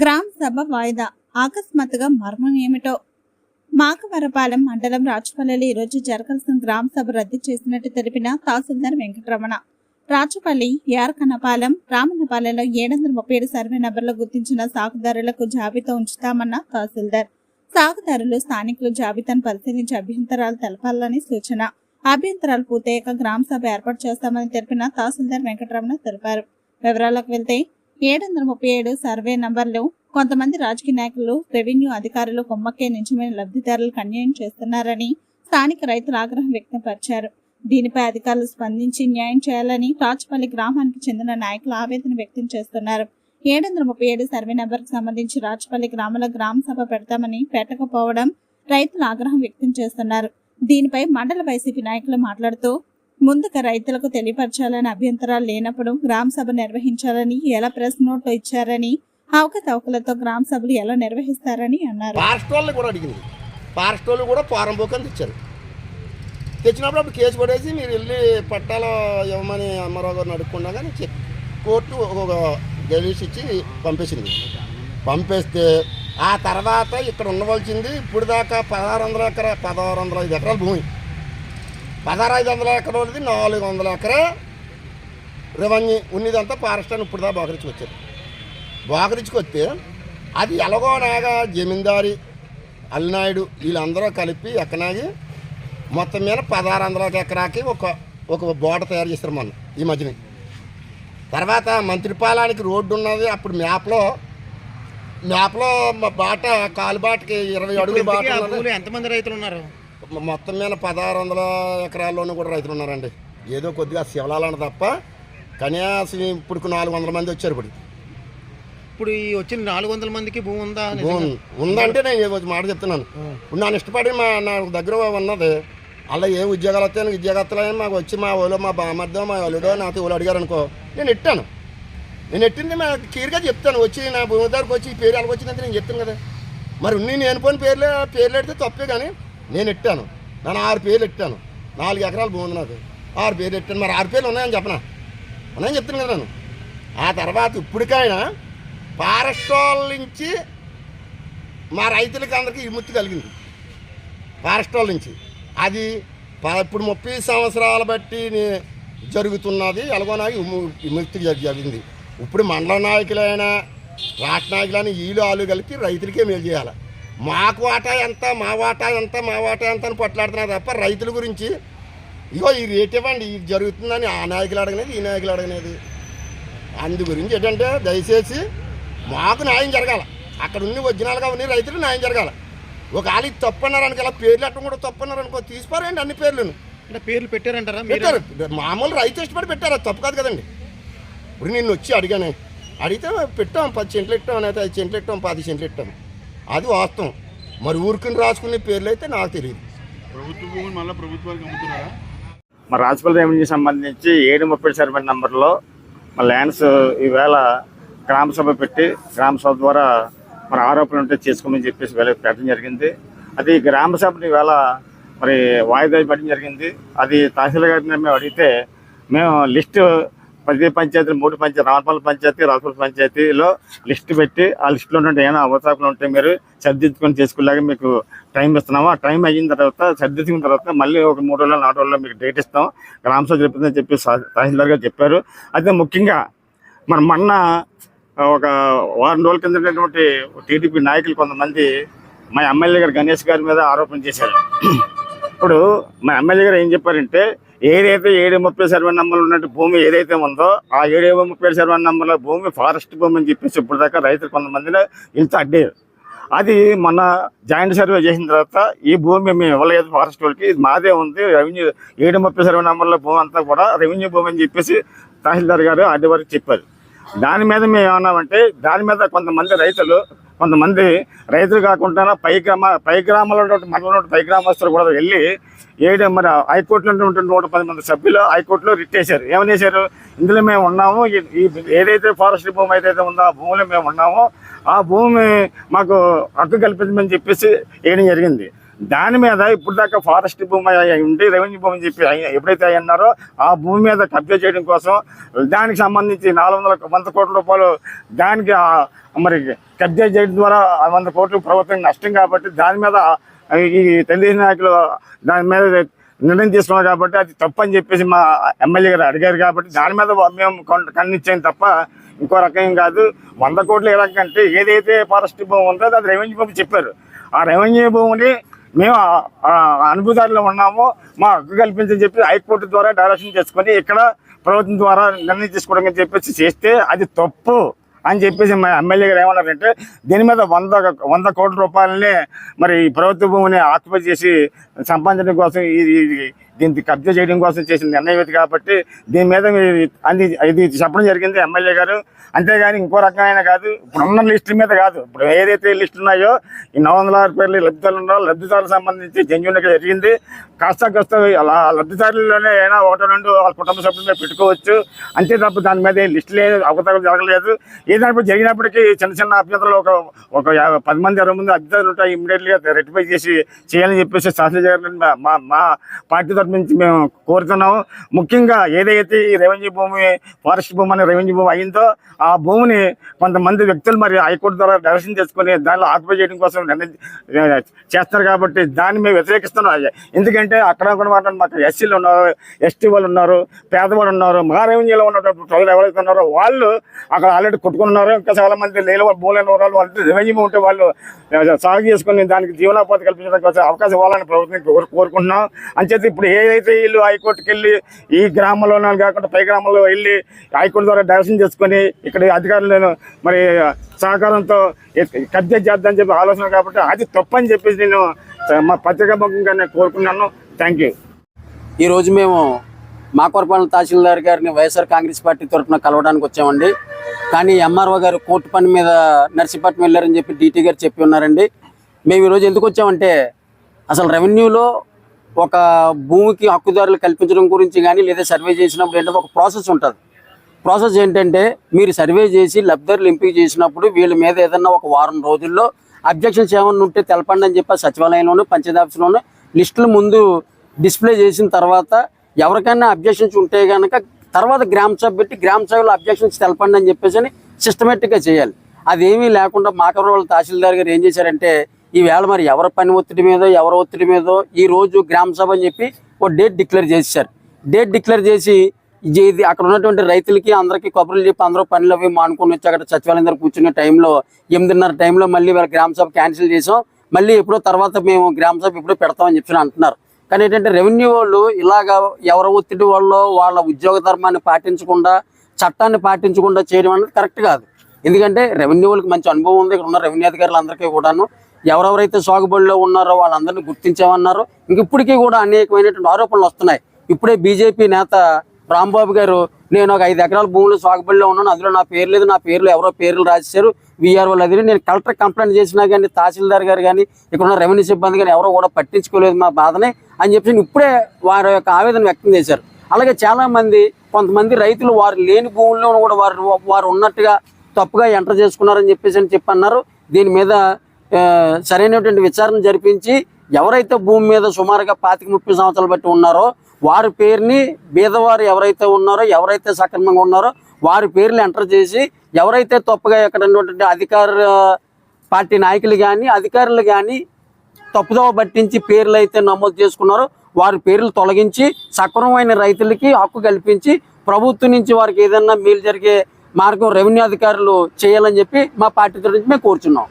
గ్రామ సభ వాయిదా. అకస్మాత్తుగా మర్మం ఏమిటో? మాకవరపాలెం మండలం రాచుపల్లిలో ఈరోజు జరగాల్సిన గ్రామ సభ రద్దు చేసినట్టు తెలిపిన తహసీల్దార్ వెంకటరమణ. రాచుపల్లి యార్కనపాలెం రామనపాలెంలో ఏడు వందల ముప్పై ఏడు సర్వే నెంబర్లో గుర్తించిన సాగుదారులకు జాబితా ఉంచుతామన్న తహసీల్దార్. సాగుదారులు స్థానికులు జాబితాను పరిశీలించి అభ్యంతరాలు తెలపాలని సూచన. అభ్యంతరాలు పూర్తయ్యాక గ్రామ సభ ఏర్పాటు చేస్తామని తెలిపిన తహసీల్దార్ వెంకటరమణ తెలిపారు. వివరాలకు వెళ్తే ఏడు వందల ముప్పై ఏడు సర్వే నంబర్లో కొంతమంది రాజకీయ నాయకులు రెవెన్యూ అధికారులు కొమ్మక్కే నిజమైన లబ్ధిదారులకు అన్యాయం చేస్తున్నారని స్థానిక రైతులు ఆగ్రహం వ్యక్తపరిచారు. దీనిపై అధికారులు స్పందించి న్యాయం చేయాలని రాచపల్లి గ్రామానికి చెందిన నాయకులు ఆవేదన వ్యక్తం చేస్తున్నారు. ఏడు వందల ముప్పై ఏడు సర్వే నంబర్కు సంబంధించి రాచపల్లి గ్రామంలో గ్రామ సభ పెడతామని పెట్టకపోవడం రైతులు ఆగ్రహం వ్యక్తం చేస్తున్నారు. దీనిపై మండల వైసీపీ నాయకులు మాట్లాడుతూ ముందుగా రైతులకు తెలియపరచాలని అభ్యంతరాలు లేనప్పుడు గ్రామ సభ నిర్వహించాలని ఎలా ప్రెస్ నోట్లు ఇచ్చారని అవకతవకలతో గ్రామ సభలు ఎలా నిర్వహిస్తారని అన్నారు. ఫారెస్ట్ వాళ్ళని కూడా అడిగింది. పార్స్టోళ్ళు కూడా ఫారం బుక్ తెచ్చారు. తెచ్చినప్పుడు అప్పుడు కేసు పడేసి మీరు వెళ్ళి పట్టాలు ఇవ్వమని అమ్మారావు గారిని అడుక్కుండా కానీ కోర్టు ఒక గెలిసి ఇచ్చి పంపేసింది. పంపేస్తే ఆ తర్వాత ఇక్కడ ఉండవలసింది ఇప్పుడు దాకా పదహారు వందల ఎకరా పదహారు వందల ఐదు ఎకరాల భూమి. పదహారు ఐదు వందల ఎకరాలది నాలుగు వందల ఎకరా రెవెన్యూ ఉన్నదంతా ఫారెస్ట్ అని ఇప్పుడు దాకా బాకరించి వచ్చారు బాకరించుకొస్తే అది ఎలాగోనాగా జమీందారి అల్లినాయుడు వీళ్ళందరూ కలిపి ఎక్కనాగి మొత్తం మీద పదహారు వందల ఎకరాకి ఒక ఒక బోట తయారు చేస్తారు మొన్న ఈ మధ్యన. తర్వాత మంత్రిపాలానికి రోడ్డు ఉన్నది అప్పుడు మ్యాప్లో మ్యాప్లో బాట కాలు బాటకి ఇరవై అడుగుల బాట ఎంతమంది రైతులు ఉన్నారు? మొత్తం మీద పదహారు వందల ఎకరాల్లోనూ కూడా రైతులు ఉన్నారండి. ఏదో కొద్దిగా శివలాలను తప్ప కనీసం ఇప్పుడు నాలుగు వందల మంది వచ్చారు ఇప్పుడు. ఇప్పుడు ఈ వచ్చిన నాలుగు వందల మందికి భూమి ఉందా? భూమి ఉందంటే నేను మాట చెప్తున్నాను. ఇప్పుడు నన్ను ఇష్టపడి మా నా దగ్గర ఉన్నది. అలా ఏ ఉద్యోగాలు వస్తాయని ఉద్యోగాలు వస్తాయని మాకు వచ్చి మా వాళ్ళు మా బామర్దో మా వాళ్ళుడో నాతో వాళ్ళు అడిగారు అనుకో నేను ఎట్టాను? నేను ఎట్టింది మా క్లియర్గా చెప్తాను. వచ్చి నా భూమి దగ్గరకు వచ్చి ఈ పేరు ఎలాగ వచ్చిందంటే నేను చెప్తాను కదా. మరి ఉన్ని నేను పోయిన పేర్లు పేర్లు ఎడితే తప్పే కానీ నేను ఎట్టాను? నేను ఆరు పేర్లు ఎట్టాను? నాలుగు ఎకరాలు భూమి నాకు. ఆరు పేర్లు ఎట్టాను? మరి ఆరు పేర్లు ఉన్నాయని చెప్పనా? ఉన్నాయని చెప్తున్నాను కదా నేను ఆ తర్వాత ఇప్పటికైనా ఫారెస్ట్ వాళ్ళ నుంచి మా రైతులకి అందరికీ విముక్తి కలిగింది. ఫారెస్ట్ వాళ్ళ నుంచి. అది ప- ఇప్పుడు ముప్పై సంవత్సరాల బట్టి జరుగుతున్నది. ఎలాగోనాగి విము- విముక్తి జరిగింది. ఇప్పుడు మండల నాయకులైనా రాష్ట్ర నాయకులైనా వీళ్ళు ఆలు కలిపి రైతులకే మేలు చేయాలి. మాకు వాటా ఎంత మా వాటా ఎంత మా వాటా ఎంత అని పొట్లాడుతున్నారు తప్ప రైతుల గురించి ఇగో ఈ రేట్ ఇవ్వండి ఇది జరుగుతుందని ఆ నాయకులు అడగనేది ఈ నాయకులు అడగనేది. అందు గురించి ఏంటంటే దయచేసి మాకు న్యాయం జరగాల. అక్కడ ఉన్న ఒరిజినల్గా ఉన్న రైతులు న్యాయం జరగాల. ఒకవేళ ఇది తప్పు అన్నారు అనుకో ఇలా పేర్లు అట్టం కూడా తప్పు అన్నారు అనుకో తీసిపారండి అన్ని పేర్లను. అంటే పేర్లు పెట్టారంటారా? పెట్టారు. మామూలు రైతు ఇష్టపడి పెట్టారు అది తప్పు కాదు కదండి. ఇప్పుడు నేను వచ్చి అడిగాను అడిగితే పెట్టాం పది సెంట్లు ఇట్టాం అయితే ఐదు సెంట్లు ఇట్టాం పది సెంట్లు ఇట్టాం. అది వాస్తవం. మరి ఊరుకుని రాసుకునే పేర్లు అయితే నాకు తెలియదు మా రాజపల్లి రెవెన్యూ సంబంధించి ఏడు ముప్పై సర్వే నంబర్లో మా ల్యాండ్స్ ఈవేళ గ్రామ సభ పెట్టి గ్రామ సభ ద్వారా మరి ఆరోపణలు ఉంటే చేసుకోమని చెప్పేసి వేళ పెట్టడం జరిగింది. అది గ్రామ సభని ఈవేళ మరి వాయిదా పెట్టడం జరిగింది. అది తహసీల్ గారిని మేము అడిగితే మేము లిస్టు ప్రతి పంచాయతీ మూడు పంచాయతీ రామపల్లి పంచాయతీ రాజపల్లి పంచాయతీలో లిస్టు పెట్టి ఆ లిస్టులో ఉంటే ఏమైనా అవసరాలు ఉంటే మీరు సరిదిద్దుకొని చేసుకునేలాగా మీకు టైం ఇస్తున్నాము. ఆ టైం అయిన తర్వాత సరిదిద్దుకున్న తర్వాత మళ్ళీ ఒక మూడు రోజులు నాలుగు రోజుల్లో మీకు డేట్ ఇస్తాం. గ్రామ సభ చెప్పిందని చెప్పి తహసీల్దార్ గారు చెప్పారు. అయితే ముఖ్యంగా మన మొన్న ఒక వారం రోజుల కిందటువంటి టీడీపీ నాయకులు కొంతమంది మా ఎమ్మెల్యే గారు గణేష్ గారి మీద ఆరోపణ చేశారు. ఇప్పుడు మా ఎమ్మెల్యే గారు ఏం చెప్పారంటే ఏదైతే ఏడు ముప్పై సర్వే నెంబర్లు ఉన్నట్టు భూమి ఏదైతే ఉందో ఆ ఏడు ముప్పై సర్వే నెంబర్ల భూమి ఫారెస్ట్ భూమి అని చెప్పేసి ఇప్పటిదాకా రైతులు కొంతమందిలో ఇంత అడ్డారు. అది మన జాయింట్ సర్వే చేసిన తర్వాత ఈ భూమి మేము ఇవ్వలేదు ఫారెస్ట్ వాళ్ళకి ఇది మాదే ఉంది రెవెన్యూ ఏడు ముప్పై సర్వే నెంబర్ల భూమి అంతా కూడా రెవెన్యూ భూమి అని చెప్పేసి తహసీల్దార్ గారు అడ్డి వరకు చెప్పారు. దాని మీద మేము ఏమన్నామంటే దాని మీద కొంతమంది రైతులు కొంతమంది రైతులు కాకుండా పై గ్రామ పై గ్రామాల్లో మండలంలో పై గ్రామస్తులు కూడా వెళ్ళి ఏడు మరి హైకోర్టులో ఉన్నటువంటి నూట పది మంది సభ్యులు హైకోర్టులో రిట్ వేశారు ఏమని చేశారు? ఇందులో మేము ఉన్నాము ఈ ఏదైతే ఫారెస్ట్ భూమి ఏదైతే ఉందో ఆ భూమిలో మేము ఉన్నామో ఆ భూమి మాకు హక్కు కల్పించమని చెప్పేసి వేయడం జరిగింది. దాని మీద ఇప్పుడు దాకా ఫారెస్ట్ భూమి ఉండి రెవెన్యూ భూమి అని చెప్పి ఎప్పుడైతే అన్నారో ఆ భూమి మీద కబ్జా చేయడం కోసం దానికి సంబంధించి నాలుగు వందల వంద కోట్ల రూపాయలు దానికి మరి కబ్జా చేయడం ద్వారా వంద కోట్లు ప్రభుత్వం నష్టం కాబట్టి దాని మీద ఈ తెలుగుదేశం నాయకులు దాని మీద నిర్ణయం తీసుకున్నారు కాబట్టి అది తప్పని చెప్పేసి మా ఎమ్మెల్యే గారు అడిగారు కాబట్టి దాని మీద మేము కొన్- కన్నిచ్చాం తప్ప ఇంకో రకం కాదు. వంద కోట్లు ఏ అంటే ఏదైతే ఫారెస్ట్ భూమి ఉందో అది రెవెన్యూ భూమి చెప్పారు. ఆ రెవెన్యూ భూమిని మేము ఆ- ఉన్నాము. మా హక్కు కల్పించని చెప్పి హైకోర్టు ద్వారా డైరెక్షన్ చేసుకొని ఇక్కడ ప్రభుత్వం ద్వారా నిర్ణయం తీసుకోవడం అని చెప్పేసి చేస్తే అది తప్పు అని చెప్పేసి మా ఎమ్మెల్యే గారు ఏమన్నారంటే దీని మీద వంద వంద కోట్ల రూపాయలని మరి ఈ ప్రభుత్వ భూమిని ఆక్యుపై చేసి సంపాదించడం కోసం ఇది దీనికి కబ్జా చేయడం కోసం చేసిన నిర్ణయం ఇది కాబట్టి దీని మీద అంది అది ఇది చెప్పడం జరిగింది ఎమ్మెల్యే గారు. అంతేగాని ఇంకో రకమైన కాదు ఇప్పుడు ఉన్న లిస్టుల మీద కాదు. ఇప్పుడు ఏదైతే లిస్ట్ ఉన్నాయో ఈ నవ వందల ఆరు పేర్లు లబ్ధిదారులు ఉన్నారో లబ్ధిదారులకు సంబంధించి జెన్యున్గా జరిగింది. కాస్త కాస్త అలా లబ్ధిదారుల్లోనే అయినా ఒకటో రెండు వాళ్ళ కుటుంబ సభ్యుల మీద పెట్టుకోవచ్చు. అంతే తప్ప దాని మీద లిస్ట్ లేదు అవకతవకలు జరగలేదు. ఏదైనా జరిగినప్పటికీ చిన్న చిన్న అభ్యర్థులు ఒక ఒక పది మంది ఇరవై మంది అభ్యర్థులు ఉంటాయి ఇమ్మీడియట్గా రెక్టిఫై చేసి చేయాలని చెప్పేసి శాసన మా- మా మా తరఫున నుంచి మేము కోరుతున్నాము. ముఖ్యంగా ఏదైతే ఈ రెవెన్యూ భూమి ఫారెస్ట్ భూమి అనే రెవెన్యూ భూమి అయిందో ఆ భూమిని కొంతమంది వ్యక్తులు మరి హైకోర్టు ద్వారా డైరెక్షన్ చేసుకుని దానిలో ఆక్యుపై చేయడం కోసం నిర్ణయం చేస్తారు కాబట్టి దాన్ని మేము వ్యతిరేకిస్తున్నాం. ఎందుకంటే అక్కడ కూడా మాకు ఎస్సీలు ఉన్నారు ఎస్టీ వాళ్ళు ఉన్నారు పేదవాళ్ళు ఉన్నారు మా రెవెన్యూలో ఉన్నటువంటి ప్రజలు ఎవరైతే ఉన్నారో వాళ్ళు అక్కడ ఆల్రెడీ కొట్టుకున్నారు. ఇంకా చాలా మంది లేని వాళ్ళు వాళ్ళు వాళ్ళు రెవెన్యూ ఉంటే వాళ్ళు సాగు చేసుకుని దానికి జీవనోపాధి కల్పించడానికి కోసం అవకాశం ఇవ్వాలని ప్రభుత్వం కోరు- కోరుకుంటున్నాం. అంచేత ఇప్పుడు ఏదైతే వీళ్ళు హైకోర్టుకి వెళ్ళి ఈ గ్రామంలో కాకుండా పై గ్రామంలో వెళ్ళి హైకోర్టు ద్వారా డైవర్షన్ చేసుకొని ఇక్కడ అధికారులను మరి సహకారంతో కబ్జా చేద్దామని చెప్పి ఆలోచన కాబట్టి అది తప్పని చెప్పేసి నేను మా పత్రికాముఖంగా నేను కోరుకున్నాను. థ్యాంక్ యూ ఈరోజు మేము మాకొరపాలెం తహసీల్దార్ గారిని వైఎస్ఆర్ కాంగ్రెస్ పార్టీ తరఫున కలవడానికి వచ్చామండి. కానీ ఎంఆర్ఓ గారు కోర్టు పని మీద నర్సీపట్నం వెళ్ళారని చెప్పి డీటీ గారు చెప్పి ఉన్నారండి. మేము ఈరోజు ఎందుకు వచ్చామంటే అసలు రెవెన్యూలో ఒక భూమికి హక్కుదారులు కల్పించడం గురించి కానీ లేదా సర్వే చేసినప్పుడు ఏంటంటే ఒక ప్రాసెస్ ఉంటుంది. ప్రాసెస్ ఏంటంటే మీరు సర్వే చేసి లబ్ధిదారులు ఎంపిక చేసినప్పుడు వీళ్ళ మీద ఏదన్నా ఒక వారం రోజుల్లో అబ్జెక్షన్స్ ఏమన్నా ఉంటే తెలపండి అని చెప్పి సచివాలయంలోనూ పంచాయతీ లిస్టులు ముందు డిస్ప్లే చేసిన తర్వాత ఎవరికైనా అబ్జెక్షన్స్ ఉంటే కనుక తర్వాత గ్రామ సభ పెట్టి గ్రామ సభలో అబ్జెక్షన్స్ తెలపండి అని చెప్పేసి అని సిస్టమేటిక్గా చేయాలి. అదేమీ లేకుండా మాకవరం తహసీల్దార్ గారు ఏం చేశారంటే ఈవేళ మరి ఎవరి పని ఒత్తిడి మీదో ఎవరి ఒత్తిడి మీదో ఈ రోజు గ్రామ సభ అని చెప్పి ఓ డేట్ డిక్లేర్ చేశారు. డేట్ డిక్లేర్ చేసి ఇది ఇది అక్కడ ఉన్నటువంటి రైతులకి అందరికీ కబుర్లు చెప్పి అందరూ పనులు అవి మానుకొని వచ్చి అక్కడ సచివాలయం దగ్గర కూర్చునే టైంలో ఎనిమిదిన్నర టైంలో మళ్ళీ వాళ్ళ గ్రామ సభ క్యాన్సిల్ చేసాం. మళ్ళీ ఎప్పుడో తర్వాత మేము గ్రామ సభ ఎప్పుడో పెడతామని చెప్పి అంటున్నారు. కానీ ఏంటంటే రెవెన్యూ వాళ్ళు ఇలాగా ఎవరి ఒత్తిడి వల్ల వాళ్ళ ఉద్యోగ ధర్మాన్ని పాటించకుండా చట్టాన్ని పాటించకుండా చేయడం అనేది కరెక్ట్ కాదు. ఎందుకంటే రెవెన్యూ వాళ్ళకి మంచి అనుభవం ఉంది. ఇక్కడ ఉన్న రెవెన్యూ అధికారులు అందరికీ కూడాను ఎవరెవరైతే సాగుబడిలో ఉన్నారో వాళ్ళందరినీ గుర్తించామన్నారు ఇంక ఇప్పటికీ కూడా అనేకమైనటువంటి ఆరోపణలు వస్తున్నాయి. ఇప్పుడే బీజేపీ నేత రాంబాబు గారు నేను ఒక ఐదు ఎకరాల భూములు సాగుబడిలో ఉన్నాను అందులో నా పేరు లేదు నా పేర్లు ఎవరో పేర్లు రాసేశారు వీఆర్ఓలు అది నేను కలెక్టర్ కంప్లైంట్ చేసినా కానీ తహసీల్దార్ గారు కానీ ఇక్కడ ఉన్న రెవెన్యూ సిబ్బంది కానీ ఎవరో కూడా పట్టించుకోలేదు మా బాధని అని చెప్పి ఇప్పుడే వారి యొక్క ఆవేదన వ్యక్తం చేశారు. అలాగే చాలామంది కొంతమంది రైతులు వారు లేని భూముల్లో కూడా వారు వారు ఉన్నట్టుగా తప్పుగా ఎంటర్ చేసుకున్నారని చెప్పేసి అని చెప్పి అన్నారు దీని మీద సరైనటువంటి విచారణ జరిపించి ఎవరైతే భూమి మీద సుమారుగా పాతిక ముప్పై సంవత్సరాలు బట్టి ఉన్నారో వారి పేరుని బీదవారు ఎవరైతే ఉన్నారో ఎవరైతే సక్రమంగా ఉన్నారో వారి పేర్లు ఎంటర్ చేసి ఎవరైతే తప్పుగా ఇక్కడ అధికార పార్టీ నాయకులు కానీ అధికారులు కానీ తప్పుదోవ పట్టించి పేర్లు అయితే నమోదు చేసుకున్నారో వారి పేర్లు తొలగించి సక్రమమైన రైతులకి హక్కు కల్పించి ప్రభుత్వం నుంచి వారికి ఏదైనా మేలు జరిగే మార్గం రెవెన్యూ అధికారులు చేయాలని చెప్పి మా పార్టీ తరఫు మేము కోరుచున్నాం.